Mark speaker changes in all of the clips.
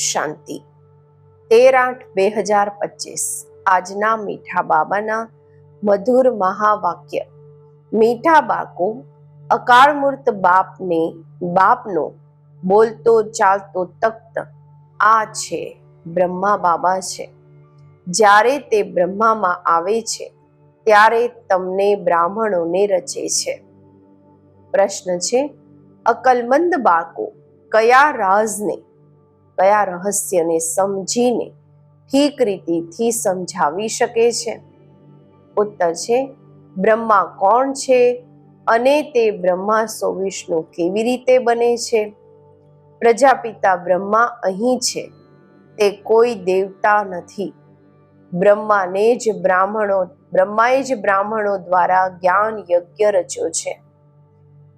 Speaker 1: શાંતિ. તેર આઠ બે હજાર પચીસ. આજના મીઠા બાબાના મધુર મહાવાક્ય. મીઠા બાકો, અકાળમૂર્ત બાપને બાપનો બોલતો ચાલતો તખ્ત આ છે બ્રહ્મા બાબા છે. જ્યારે તે બ્રહ્મામાં આવે છે, ત્યારે તમને બ્રાહ્મણોને રચે છે. પ્રશ્ન છે, અકલમંદ બાકો કયા રાજને કયા રહસ્યને સમજીને ઠીક રીતિથી સમજાવી શકે છે? ઉત્તર છે, બ્રહ્મા કોણ છે અને તે બ્રહ્મા સો વિષ્ણુ કેવી રીતે બને છે? પ્રજાપિતા બ્રહ્મા અહીં છે, તે કોઈ દેવતા નથી. બ્રહ્માને જ બ્રાહ્મણો, બ્રહ્માએ જ બ્રાહ્મણો દ્વારા જ્ઞાન યજ્ઞ રચ્યો છે.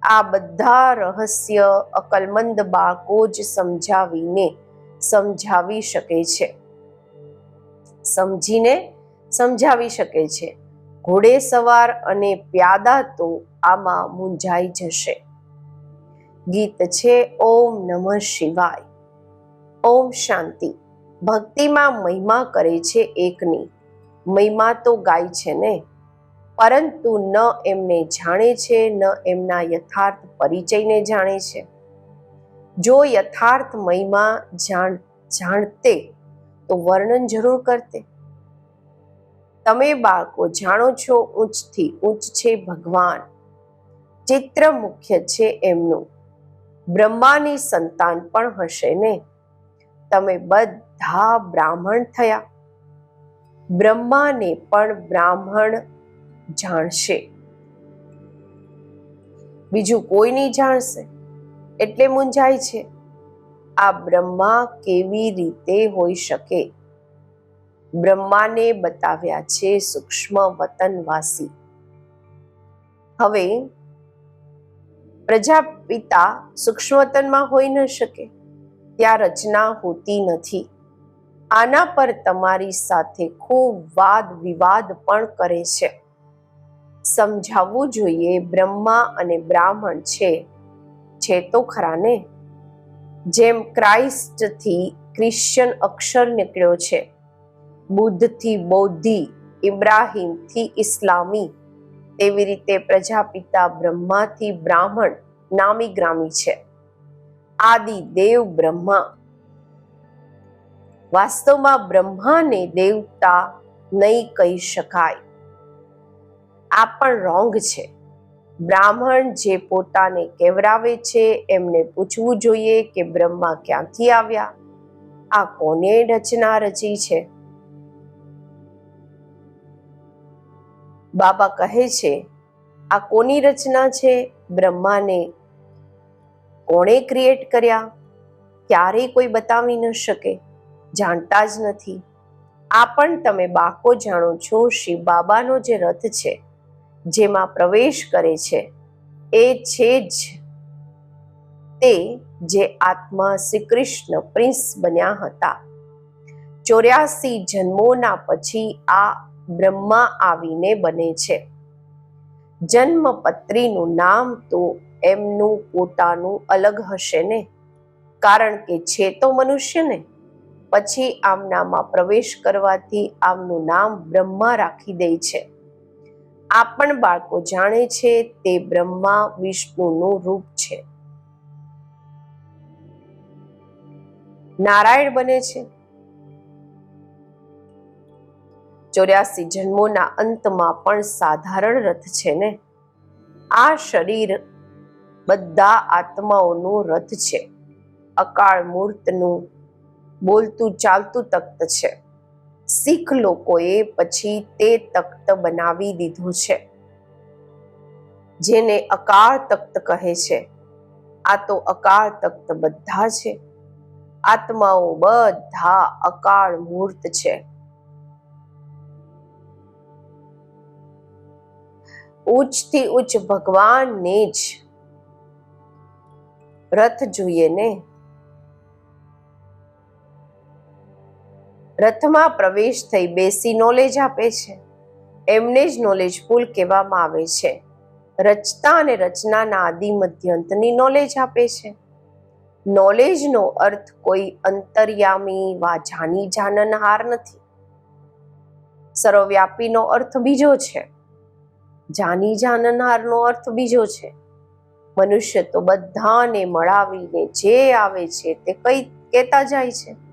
Speaker 1: આ બધા રહસ્ય અકલમંદ બાળકો જ સમજાવીને સમજાવી શકે છે. સમજીને સમજાવી શકે છે. ઘોડે સવાર અને પ્યાદા તો આમાં મૂંઝાઈ જશે. ગીત છે, ઓમ નમઃ શિવાય ઓમ શાંતિ. ભક્તિમાં મહિમા કરે છે એકની. મહિમા તો ગાય છે ને? પરંતુ ન એમને જાણે છે, ન એમના યથાર્થ પરિચયને જાણે છે. જો યથાર્થ મહિમા જાણ જાણતે, તો વર્ણન જરૂર કરતે. તમે બાળકો, જાણો છો ઊંચથી ઊંચ છે ભગવાન. ચિત્ર મુખ્ય છે એમનું. બ્રહ્માની સંતાન પણ હશે ને? તમે બધા બ્રાહ્મણ થયા. બ્રહ્માને પણ બ્રાહ્મણ જાણશે. બીજું કોઈ નહીં જાણશે. એટલે મૂંઝાય છે. આ બ્રહ્મા કેવી રીતે હોઈ શકે? બ્રહ્માને બતાવ્યા છે સૂક્ષ્મ વતનવાસી. હવે, પ્રજાપિતા સૂક્ષ્મ વતનમાં હોઈ ન શકે. ત્યાં રચના હોતી નથી. આના પર તમારી સાથે ખૂબ વાદ વિવાદ પણ કરે છે. સમજાવવું જોઈએ બ્રહ્મા અને બ્રાહ્મણ છે. છે તો ખરા ને જેમ ક્રાઇસ્ટથી ક્રિશ્ચન અક્ષર નીકળ્યો છે, બુદ્ધથી બૌદ્ધિ, ઇબ્રાહીમથી ઇસ્લામી તેવી રીતે પ્રજાપિતા બ્રહ્માથી બ્રાહ્મણ નામી ગ્રામી છે. આદિ દેવ બ્રહ્મા. વાસ્તવમાં બ્રહ્માને દેવતા નહીં કહી શકાય. આ પણ રોંગ છે. બ્રાહ્મણ જે પોતાને કેવરાવે છે, એમને પૂછવું જોઈએ કે બ્રહ્મા ક્યાંથી આવ્યા? આ કોને રચના રચી છે? બાબા કહે છે, આ કોની રચના છે? બ્રહ્માને કોણે ક્રિએટ કર્યા? ક્યારેય કોઈ બતાવી ન શકે. જાણતા જ નથી. આ પણ તમે બાકો જાણો છો શિવ બાબાનો જે રથ છે. જેમાં પ્રવેશ કરે છે, એ છે જ તે જે આત્મા શ્રી કૃષ્ણ પ્રિન્સ બન્યા હતા. ચોર્યાસી જન્મોના પછી આ બ્રહ્મા આવીને બને છે. જન્મપત્રીનું નામ તો એમનું પોતાનું અલગ હશે ને? કારણ કે છે તો મનુષ્ય ને? પછી આમનામાં પ્રવેશ કરવાથી આમનું નામ બ્રહ્મા રાખી દે છે. આ પણ બાળકો જાણે છે તે બ્રહ્મા વિષ્ણુનું રૂપ છે. નારાયણ બને છે. ચોર્યાસી જન્મોના અંતમાં પણ સાધારણ રથ છે ને? આ શરીર બધા આત્માઓનું રથ છે. અકાળ મૂર્તનું બોલતું ચાલતું તખ્ત છે. શીખ લોકોએ પછી તે તખ્ત બનાવી દીધું છે. જેને અકાળ તખ્ત કહે છે. આ તો અકાળ તખ્ત બધા છે. આત્માઓ બધા અકાળ મૂર્ત છે. ઉચ્ચથી ઉચ્ચ ભગવાનને જ રથ જોઈએ ને? રથમાં પ્રવેશ થઈ બેસી નોલેજ આપે છે. એમને જ નોલેજ ફૂલ કહેવામાં આવે છે. રચતા અને રચનાના આદિ મધ્યંતની નોલેજ આપે છે. નોલેજનો અર્થ કોઈ અંતર્યામી વા જાની જાનનહાર નથી. સર્વવ્યાપીનો અર્થ બીજો છે. જાની જાનનહારનો અર્થ બીજો છે. મનુષ્ય તો બધાને મળાવીને જે આવે છે તે કઈ કહેતા જાય છે?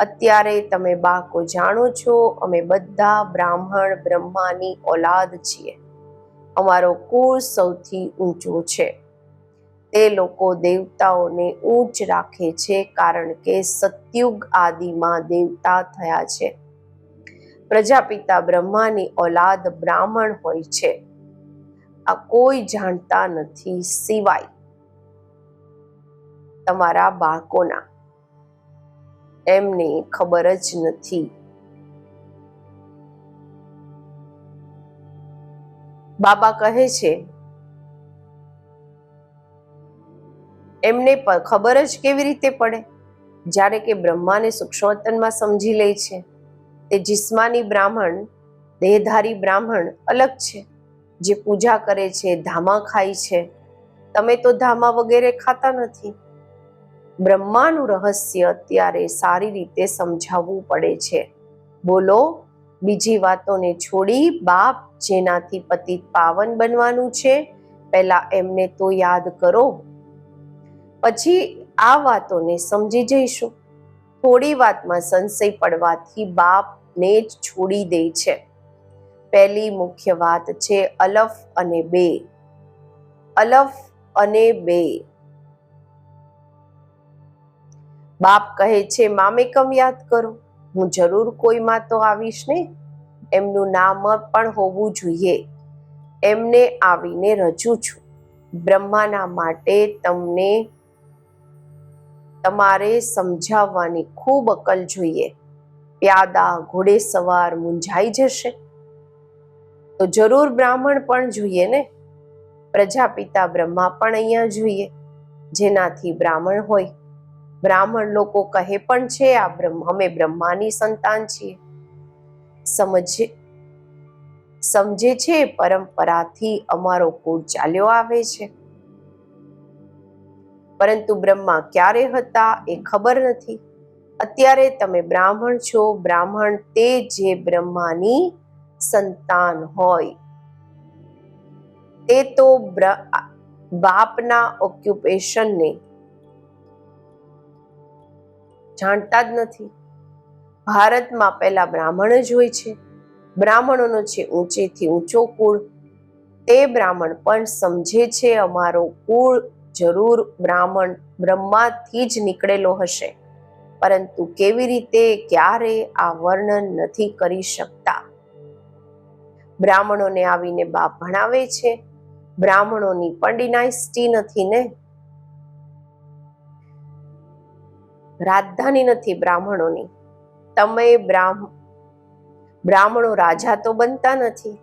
Speaker 1: અત્યારે તમે બાકો જાણો છો, અમે બધા બ્રાહ્મણ બ્રહ્માની ઓલાદ છીએ. અમારો કુળ સૌથી ઊંચો છે. તે લોકો દેવતાઓને ઊંચ રાખે છે કારણ કે સતયુગ આદિમાં દેવતા થયા છે. પ્રજાપિતા બ્રહ્માની ઓલાદ બ્રાહ્મણ હોય છે. આ કોઈ જાણતા નથી સિવાય તમારા બાળકોના. એમને ખબર જ નથી. બાબા કહે છે, એમને ખબર જ કેવી રીતે પડે? જ્યારે કે બ્રહ્માને સૂક્ષ્મતનમાં સમજી લે છે. તે જિસ્માની બ્રાહ્મણ, દેહધારી બ્રાહ્મણ અલગ છે, જે પૂજા કરે છે, ધામા ખાય છે. તમે તો ધામા વગેરે ખાતા નથી. બ્રહ્માનું રહસ્ય અત્યારે સારી રીતે સમજાવવું પડે છે. બોલો, બીજી વાતોને છોડી બાપ જેનાથી પતિત પાવન બનવાનું છે, પહેલા એમને તો યાદ કરો. પછી આ વાતોને સમજી જઈશું. થોડી વાતમાં સંશય પડવાથી બાપને જ છોડી દે છે. પહેલી મુખ્ય વાત છે અલફ અને બે. અલફ અને બે. બાપ કહે છે મામેકમ યાદ કરો. હું જરૂર કોઈમાં તો આવીશ ને એમનું નામ પણ હોવું જોઈએ. એમને આવીને રજૂ છું. બ્રહ્માના માટે તમને તમારે સમજાવવાની ખૂબ અકલ જોઈએ. પ્યાદા ઘોડે સવાર મૂંઝાઈ જશે. તો જરૂર બ્રાહ્મણ પણ જોઈએ ને? પ્રજાપિતા બ્રહ્મા પણ અહીંયા જોઈએ. જેનાથી બ્રાહ્મણ હોય. બ્રાહ્મણ લોકો કહે પણ છે, આ બ્રહ્મ, અમે બ્રહ્માની સંતાન છીએ. સમજે સમજે છે, પરંપરાથી અમારો કુળ ચાલ્યો આવે છે. પરંતુ બ્રહ્મા ક્યારે હતા એ ખબર નથી. અત્યારે તમે બ્રાહ્મણ છો, બ્રાહ્મણ તે જે બ્રહ્માની સંતાન હોય. તે તો બાપના ઓક્યુપેશનને જાણતા જ નથી. ભારતમાં પહેલા બ્રાહ્મણ જ હોય છે. બ્રાહ્મણોનો છે ઊંચેથી ઊંચો કુળ, તે બ્રાહ્મણ પણ સમજે છે અમારો કુળ જરૂર બ્રાહ્મણ બ્રહ્માથી જ નીકળેલો હશે. પરંતુ કેવી રીતે, ક્યારે આ વર્ણન નથી કરી શકતા? બ્રાહ્મણોને આવીને બાપ ભણાવે છે. બ્રાહ્મણોની પણ ડિનાઇસ્ટી નથી ને? રાજધાની નથી બ્રાહ્મણોની. તમે બ્રાહ્મ, બ્રાહ્મણો રાજા તો બનતા નથી.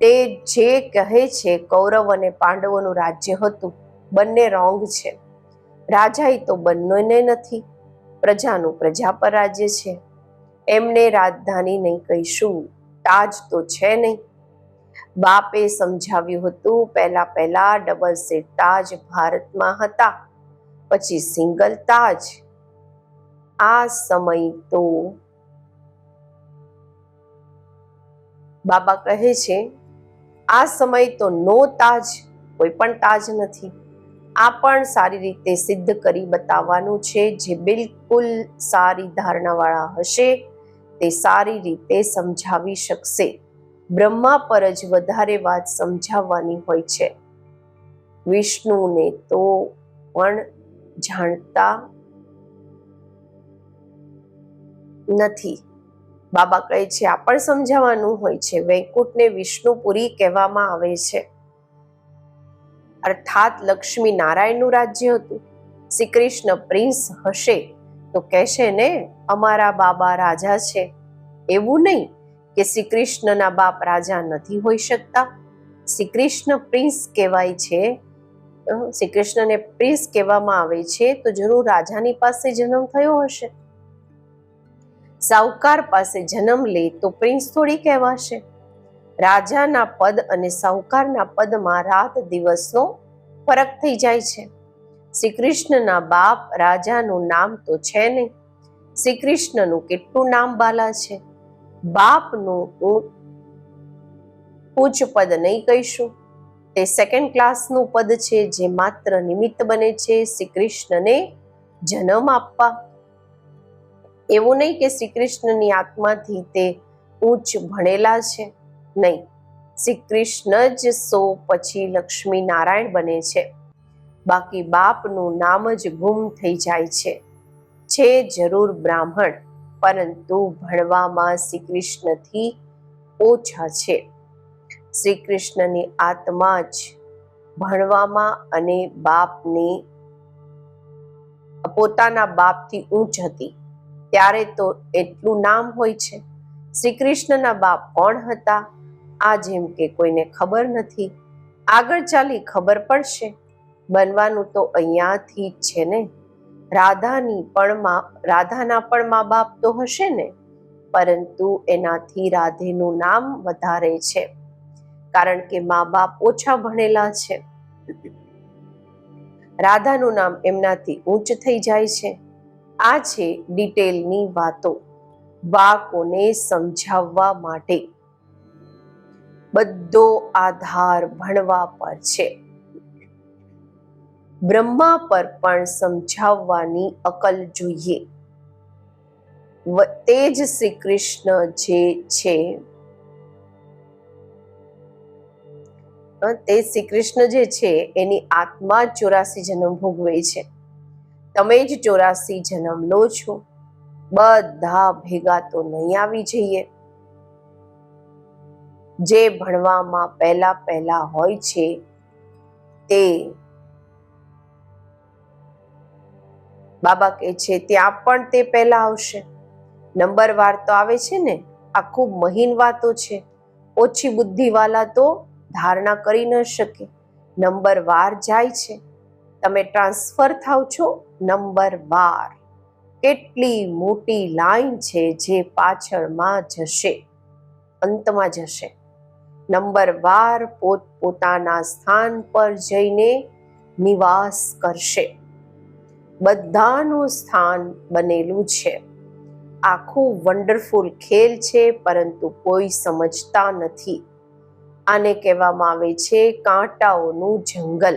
Speaker 1: તે જે કહે છે કૌરવ અને પાંડવોનું રાજ્ય હતું, બંને રોંગ છે. રાજા તો બંનેને નથી, પ્રજાનું પ્રજા પર રાજ્ય છે. એમને રાજધાની નહીં કહીશું, તાજ તો છે નહીં. બાપે સમજાવ્યું હતું, પહેલા પહેલા ડબલ સીટ તાજ ભારતમાં હતા. પછી સિંગલ તાજ. આ સમય તો બાબા કહે છે, આ સમય તો નો તાજ, કોઈ પણ તાજ નથી. આ પણ સારી રીતે સિદ્ધ કરી બતાવવાનું છે, જે બિલકુલ સારી ધારણાવાળા હશે, તે સારી રીતે સમજાવી શકશે. બ્રહ્મા પર જ વધારે વાત સમજાવવાની હોય છે. વિષ્ણુને તો પણ જાણતા નથી. બાબા કહે છે, આ પણ સમજાવવાનું હોય છે. વૈકુંઠને વિષ્ણુપુરી કહેવામાં આવે છે. અર્થાત લક્ષ્મી નારાયણનું રાજ્ય હતું. શ્રી કૃષ્ણ પ્રિન્સ હશે તો કહેશે ને, અમારા બાબા રાજા છે. એવું નહીં કે શ્રી કૃષ્ણના બાપ રાજા નથી હોઈ શકતા. શ્રી કૃષ્ણ પ્રિન્સ કહેવાય છે શ્રી કૃષ્ણને પ્રિન્સ કહેવામાં આવે છે, તો જરૂર રાજાની પાસે જન્મ થયો હશે. સાહુકાર પાસે જન્મ લે, તો પ્રિન્સ થોડી કહેવાશે. રાજાના પદ અને સાહુકારના પદમાં રાત દિવસનો ફરક થઈ જાય છે. શ્રી કૃષ્ણના બાપ રાજાનું નામ તો છે નહીં. શ્રી કૃષ્ણનું કેટલું નામ બાલા છે? બાપનું ઉચ્ચ પદ નહીં કહીશું. તે સેકન્ડ ક્લાસનું પદ છે જે માત્ર નિમિત્ત બને છે શ્રી કૃષ્ણને જન્મ આપવા. એવું નહીં કે શ્રી કૃષ્ણની આત્માથી તે ઉચ્ચ ભણેલા છે. નહીં શ્રી કૃષ્ણ જ સો પછી લક્ષ્મી નારાયણ બને છે. બાકી બાપનું નામ જ ગુમ થઈ જાય છે. છે જરૂર બ્રાહ્મણ, પરંતુ ભણવામાં શ્રી કૃષ્ણથી ઓછા છે. શ્રી કૃષ્ણની આત્મા જ ભણવામાં અને બાપની, પોતાના બાપથી ઊંચ હતી. ત્યારે તો એટલું નામ હોય છે. શ્રી કૃષ્ણના બાપ કોણ હતા? આ જેમ કે કોઈને ખબર નથી. આગળ ચાલી ખબર પડશે. બનવાનું તો અહીંયાથી જ છે ને? રાધાની પણ મા, રાધાના પણ મા બાપ તો હશે ને? પરંતુ એનાથી રાધેનું નામ વધારે છે. કારણ કે મા બાપ ઓછા ભણેલા છે. રાધાનું નામ એમનાથી ઊંચ થઈ જાય છે. આ છે ડિટેલની વાતો બાળકોને સમજાવવા માટે. બધો આધાર ભણવા પર છે. બ્રહ્મા પર પણ સમજાવવાની અકલ જોઈએ. તે જ શ્રી કૃષ્ણ જે છે તે શ્રી કૃષ્ણ જે છે, એની આત્મા ચોરાસી જન્મ ભોગવે છે. તમે જ ચોરાસી જન્મ લો છો. બધા ભેગા તો નહીં આવી જઈએ. જે ભણવામાં પહેલા પહેલા હોય છે, તે બાબા કહે છે, ત્યાં પણ તે પહેલા આવશે. નંબર વાર તો આવે છે ને, આ ખૂબ મહીન વાતો છે. ઓછી બુદ્ધિવાલા તો ધારણા કરી ન શકે. નંબર વાર જાય છે. તમે ટ્રાન્સફર થાવ છો નંબર વાર. કેટલી મોટી લાઈન છે જે પાછળમાં જશે. અંતમાં જશે. નંબર વાર પોત પોતાના સ્થાન પર જઈને નિવાસ કરશે. બધાનું સ્થાન બનેલું છે. આખું વન્ડરફુલ ખેલ છે, પરંતુ કોઈ સમજતા નથી. આને કહેવામાં આવે છે કાંટાઓનું જંગલ.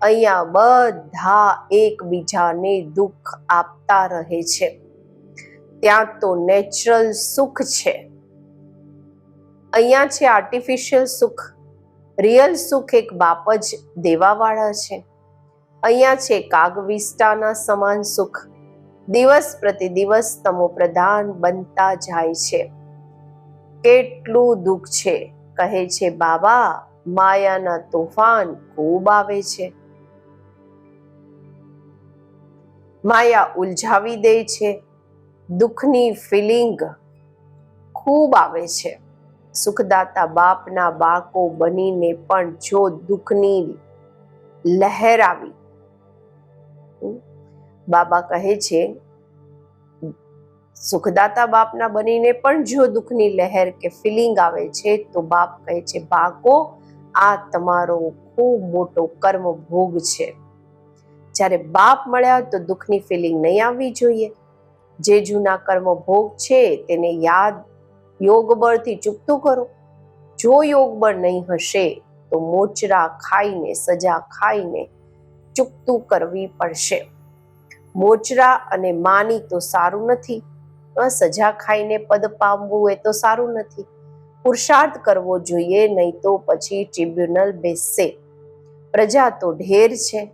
Speaker 1: અહીંયા બધા એકબીજાને દુઃખ આપતા રહે છે. ત્યાં તો નેચરલ સુખ છે. અહીંયા છે આર્ટિફિશિયલ સુખ. રિયલ સુખ એક બાપ જ દેવાવાળા છે. અહીંયા છે કાગવિષ્ટાના સમાન સુખ. દિવસ પ્રતિ દિવસ તમો પ્રધાન બનતા જાય છે. કેટલું દુઃખ છે. કહે છે, બાબા, માયાના તોફાન ખૂબ આવે છે. માયા ઉલઝાવી દે છે, દુઃખની ફિલિંગ ખૂબ આવે છે. સુખદાતા બાપના બાળકો બનીને પણ જો દુઃખની લહેર આવી. બાબા કહે છે સુખદાતા બાપના બનીને પણ જો દુઃખની લહેર કે ફિલિંગ આવે છે, તો બાપ કહે છે બાકો આ તમારો ખૂબ મોટો કર્મ ભોગ છે. જ્યારે બાપ મળ્યા તો દુઃખની ફિલિંગ નહીં આવવી જોઈએ. જે જૂના કર્મ ભોગ છે, તેને યાદ યોગ બળથી ચૂકતું કરો. જો યોગ બળ નહીં હશે, તો મોચરા ખાઈને, સજા ખાઈને ચૂકતું કરવી પડશે. મોચરા અને માની તો સારું નથી. સજા ખાઈને પદ પામવું એ તો સારું નથી. પુરુષાર્થ કરવો જોઈએ, નહીં તો પછી ટ્રિબ્યુનલ બેસશે પ્રજા તો ઢેર છે.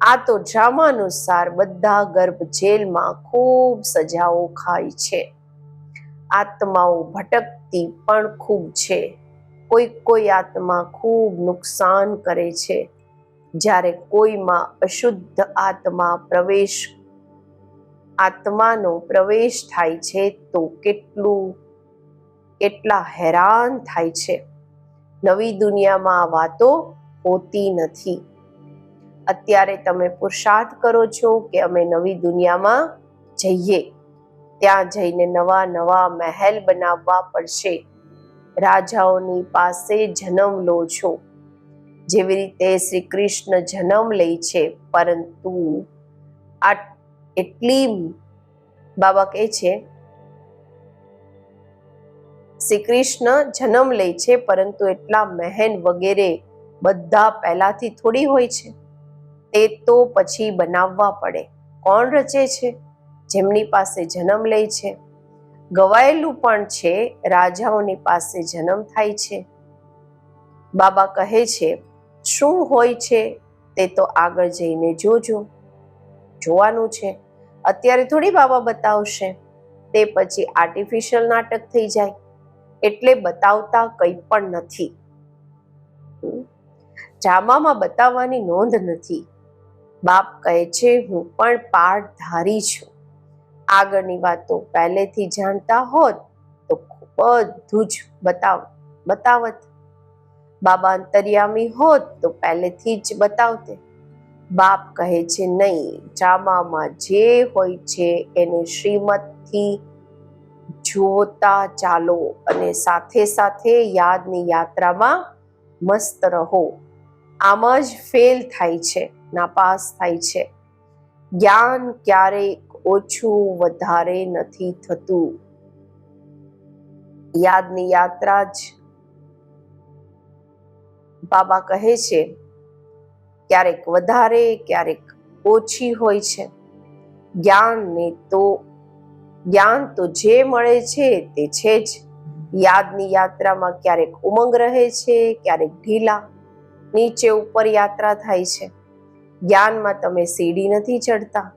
Speaker 1: આ તો ડ્રામાનુસાર બધા ગર્ભ જેલમાં ખૂબ સજાઓ ખાય છે. આત્માઓ ભટકતી પણ ખૂબ છે. કોઈ કોઈ આત્મા ખૂબ નુકસાન કરે છે. જ્યારે કોઈમાં અશુદ્ધ આત્મા પ્રવેશ આત્માનો પ્રવેશ થાય છે તો કેટલું, કેટલા હેરાન થાય છે. નવી દુનિયામાં વાતો હોતી નથી. અત્યારે તમે પુરુષાર્થ કરો છો કે અમે નવી દુનિયામાં જઈએ. ત્યાં જઈને નવા નવા મહેલ બનાવવા પડશે. રાજાઓની પાસે જન્મ લો છો. જેવી રીતે શ્રી કૃષ્ણ જન્મ લે છે, પરંતુ આ એટલી બાબા કહે છે શ્રી કૃષ્ણ જન્મ લે છે, પરંતુ એટલા મહેન વગેરે બધા પહેલાથી થોડી હોય છે. તે તો પછી બનાવવા પડે. કોણ રચે છે? જેમની પાસે જન્મ લે છે. ગવાયેલું પણ છે, રાજાઓની પાસે જન્મ થાય છે. બાબા કહે છે, શું હોય છે તે તો આગળ જઈને જોજો. જોવાનું છે. અત્યારે થોડી બાબા બતાવશે. તે પછી આર્ટિફિશિયલ નાટક થઈ જાય. એટલે બતાવતા કંઈ પણ નથી. જામામાં બતાવવાની નોંધ નથી. બાપ કહે છે, હું પણ પાઠધારી છું. આગળની વાતો પહેલેથી જાણતા હોત તો બધું જ બતાવ, બતાવત. બાબા અંતર્યામી હોત તો પહેલેથી જ બતાવતે. બાપ કહે છે, નહીં ચામામાં જે હોય છે એને શ્રીમતથી જોતા ચાલો અને સાથે સાથે યાદની યાત્રામાં મસ્ત રહો. આમ જ ફેલ થાય છે, નાપાસ થાય છે. જ્ઞાન ક્યારેક ઓછું વધારે નથી થતું. યાદની યાત્રા જ બાબા કહે છે ક્યારેક વધારે, ક્યારેક ઓછી હોય છે. જ્ઞાનને તો, જ્ઞાન તો જે મળે છે તે છે જ. યાદની યાત્રામાં ક્યારેક ઉમંગ રહે છે, ક્યારેક ઢીલા, નીચે ઉપર યાત્રા થાય છે. જ્ઞાનમાં તમે સીડી નથી ચડતા.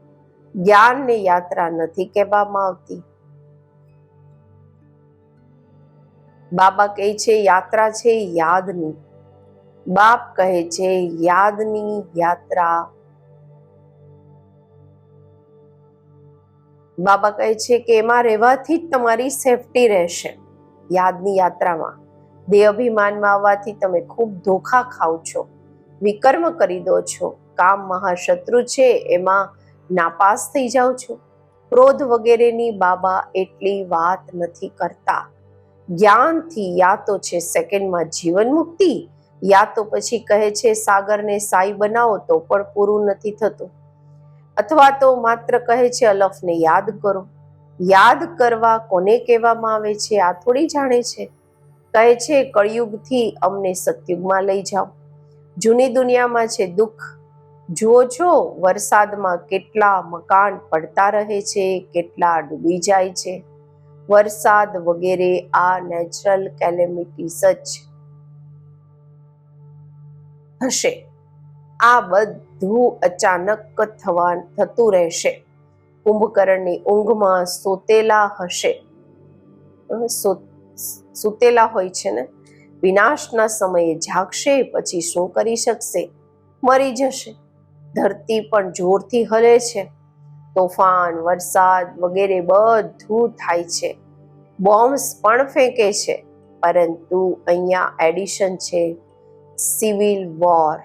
Speaker 1: જ્ઞાનને યાત્રા નથી કહેવામાં આવતી. બાબા કહે છે, યાત્રા છે યાદની. બાપ કહે છે, યાદની યાત્રા. બાબા કહે છે કે, એમાં રહેવાથી જ તમારી સેફટી રહેશે. યાદની યાત્રામાં. દેહ આવવાથી તમે ખૂબ ધોખા ખાવ છો. વિકર્મ કરી દો છો. કામ મહાશત્રુ છે, એમાં નાપાસ થઈ જાઓ છો. ક્રોધ વગેરેની બાબા એટલી વાત નથી કરતા. જ્ઞાનથી યા તો છે સેકન્ડમાં જીવન મુક્તિ યા તો પછી કહે છે, સાગરને સાઈ બનાવો તો પણ પૂરું નથી થતું. અથવા તો માત્ર કહે છે, અલફને યાદ કરો. યાદ કરવા કોને કહેવામાં આવે છે, આ થોડી જાણે છે. કહે છે, કળિયુગથી અમને સતયુગમાં લઈ જાઓ. જૂની દુનિયામાં છે દુઃખ. જુઓ છો, વરસાદમાં કેટલા મકાન પડતા રહે છે, કેટલા ડૂબી જાય છે. વરસાદ વગેરે આ નેચરલ કેલેમિટીઝ જ હશે. આ બધું અચાનક થવા થતું રહેશે. કુંભકર્ણની ઊંઘમાં સોતેલા હશે. સુતેલા હોય છે ને? વિનાશના સમયે જાગશે, પછી શું કરી શકશે? મરી જશે. ધરતી પણ જોરથી હલે છે. તોફાન, વરસાદ વગેરે બધું થાય છે. બોમ્બ્સ પણ ફેંકે છે. પરંતુ અહીંયા એડિશન છે. સિવિલ વોર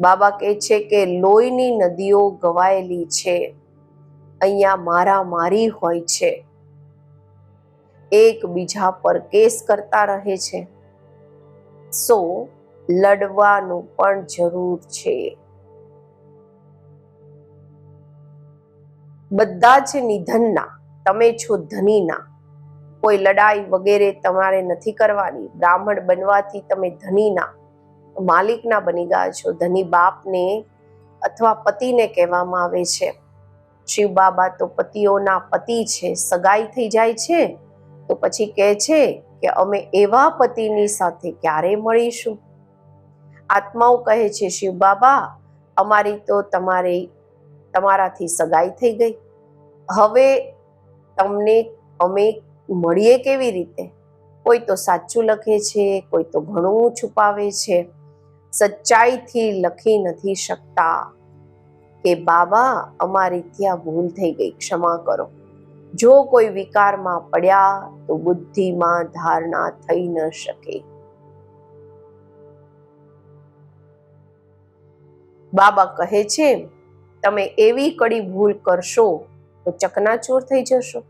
Speaker 1: બાબા કહે છે કે લોહીની નદીઓ ગવાયેલી છે. અહીંયા મારામારી હોય છે. એકબીજા પર કેસ કરતા રહે છે. સો લડવાનું પણ જરૂર છે. બધા જ નિધનના, તમે છો ધનીના કોઈ લડાઈ વગેરે તમારે નથી કરવાની, બ્રાહ્મણ બનવાથી તમે ધનીના, માલિકના બની ગયા છો. ધની બાપને અથવા પતિને કહેવામાં આવે છે. શિવ બાબા તો પતિઓના પતિ છે, સગાઈ થઈ જાય છે. તો પછી કહે છે કે અમે એવા પતિની સાથે ક્યારે મળીશું? આત્માઓ કહે છે, શિવ બાબા, અમારી તો તમારે, તમારાથી સગાઈ થઈ ગઈ. હવે તમને અમે મળીએ કેવી રીતે? કોઈ તો સાચું લખે છે, કોઈ તો ઘણું છુપાવે છે. સચ્ચાઈથી લખી નથી શકતા કે બાબા, અમારી ત્યાં ભૂલ થઈ ગઈ, ક્ષમા કરો. જો કોઈ વિકારમાં પડ્યા, તો બુદ્ધિમાં ધારણા થઈ ન શકે. બાબા કહે છે, તમે એવી કડી ભૂલ કરશો, તો ચકનાચૂર થઈ જશો.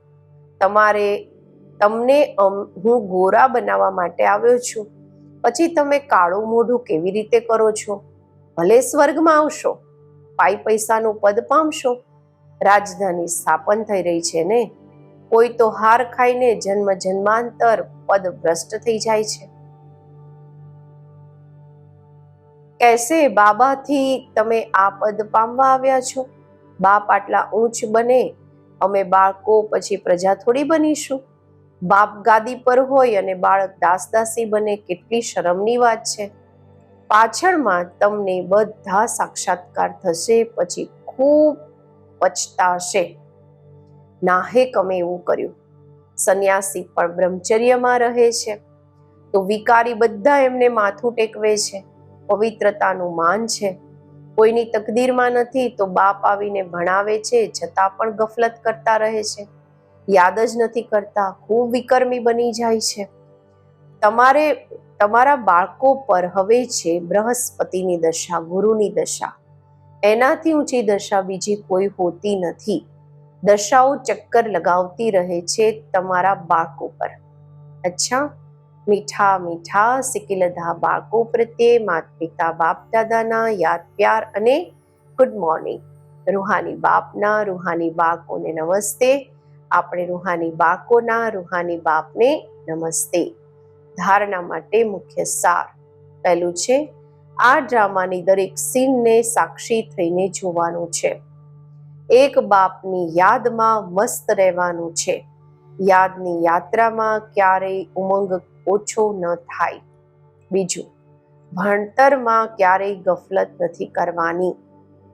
Speaker 1: તમારે તમને હું ગોરા બનાવવા માટે આવ્યો છું. પછી તમે કાળું મોઢું કેવી રીતે કરો છો? ભલે સ્વર્ગમાં આવશો, પાઈ પૈસાનું પદ પામશો. રાજધાની સ્થાપન થઈ રહી છે ને? કોઈ તો હાર ખાઈને જન્મ જન્માંતર પદ ભ્રષ્ટ થઈ જાય છે. કેસે બાબાથી તમે આ પદ પામવા આવ્યા છો? બાપ આટલા ઊંચ બને, અમે બાળકો પછી પ્રજા થોડી બનીશું. બાપ ગાદી પર હોય અને બાળક દાસદાસી બને કેટલી શરમની વાત છે. પાછળમાં તમને બધા સાક્ષાત્કાર થશે, પછી ખૂબ પછતાશે. નાહેક અમે એવું કર્યું. સંન્યાસી પણ બ્રહ્મચર્યમાં રહે છે. તો વિકારી બધા એમને માથું ટેકવે છે. પવિત્રતાનું માન છે. કોઈની તકદીરમાં નથી તો બાપ આવીને ભણાવે છે, છતાં પણ ગફલત કરતા રહે છે. યાદ જ નથી કરતા. ખૂબ વિકર્મી બની જાય છે. તમારે, તમારા બાળકો પર હવે છે બૃહસ્પતિની દશા, ગુરુની દશા. એનાથી ઊંચી દશા બીજી કોઈ હોતી નથી. દશાઓ ચક્કર લગાવતી રહે છે તમારા બાળકો પર. અચ્છા, મીઠા મીઠા સિકિલધા બાળકો પ્રત્યે માત પિતા બાપ દાદાના યાદ પ્યાર અને ગુડ મોર્નિંગ રૂહાની બાપના, રૂહાની બાળકોને નમસ્તે. આપણે રૂહાની બાકોના રૂહાની બાપને નમસ્તે. ધારણા માટે મુખ્ય સાર પહેલું છે, આ ડ્રામાની દરેક સીનને સાક્ષી થઈને જોવાનું છે. એક બાપની યાદમાં મસ્ત રહેવાનું છે. યાદની યાત્રામાં ક્યારેય ઉમંગ ઓછો ન થાય. બીજું, ભણતરમાં ક્યારેય ગફલત નથી કરવાની.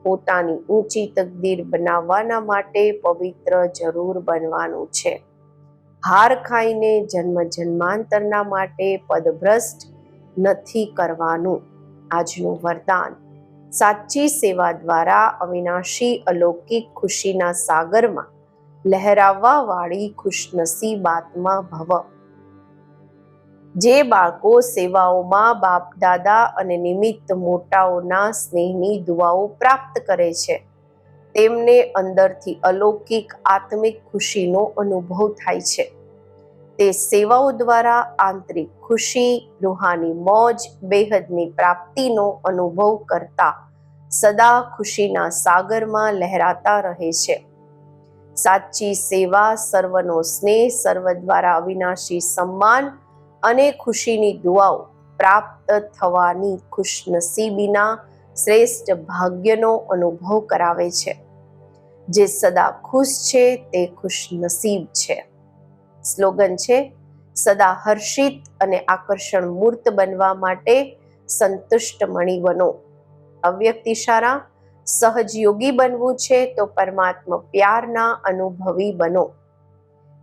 Speaker 1: પોતાની ઊંચી તકદીર બનાવવાના માટે પવિત્ર જરૂર બનવાનું છે. હાર ખાઈને જન્મ જન્માંતરના માટે પદભ્રષ્ટ નથી કરવાનું આજનું વરદાન. સાચી સેવા દ્વારા અવિનાશી અલૌકિક ખુશીના સાગરમાં લહેરાવવા વાળી ખુશનસીબ આત્મા ભવ. જે બાળકો સેવાઓમાં બાપ, દાદા અને નિમિત્ત મોટાઓના સ્નેહની દુઆઓ પ્રાપ્ત કરે છે. તેમને અંદરથી અલૌકિક, આત્મિક ખુશીનો અનુભવ થાય છે. તે સેવાઓ દ્વારા આંતરિક ખુશી, રૂહાની મોજ, બેહદની પ્રાપ્તિનો અનુભવ કરતા સદા ખુશીના સાગરમાં લહેરાતા રહે છે. સાચી સેવા, સર્વનો સ્નેહ સર્વ દ્વારા અવિનાશી સન્માન અને ખુશીની દુઆઓ પ્રાપ્ત થવાની ખુશનસીબીના શ્રેષ્ઠ ભાગ્યનો અનુભવ કરાવે છે. જે સદા ખુશ છે, તે ખુશનસીબ છે. સ્લોગન છે, સદા હર્ષિત અને આકર્ષણ મૂર્ત બનવા માટે સંતુષ્ટ મણી બનો. અવ્યક્ત ઇશારા સહજયોગી બનવું છે, તો પરમાત્મા પ્યારના અનુભવી બનો.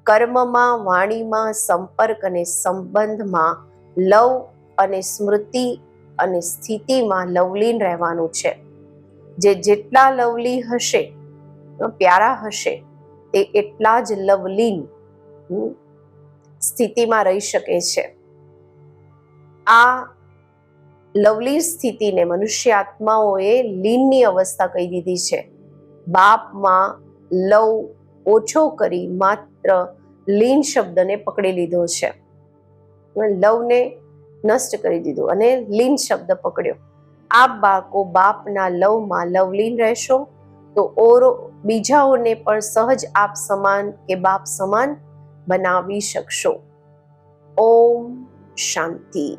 Speaker 1: કર્મમાં, વાણીમાં, સંપર્ક અને સંબંધમાં લવ અને સ્મૃતિ અને સ્થિતિમાં લવલીન રહેવાનું છે. જે જેટલા લવલી હશે પ્યારા હશે, તે એટલા જ લવલીન સ્થિતિમાં રહી શકે છે. આ લવલી સ્થિતિને મનુષ્ય આત્માઓએ લીનની અવસ્થા કહી દીધી છે. બાપમાં લવ ઓછો કરી માત્ર લીન શબ્દને પકડી લીધો છે. લવને નષ્ટ કરી દીધું અને લીન શબ્દ પકડ્યો. આપ બાળકો, બાપના લવમાં લવલીન રહેશો તો ઓરો બીજાઓને પણ સહજ આપ સમાન કે બાપ સમાન બનાવી શકશો. ઓમ શાંતિ.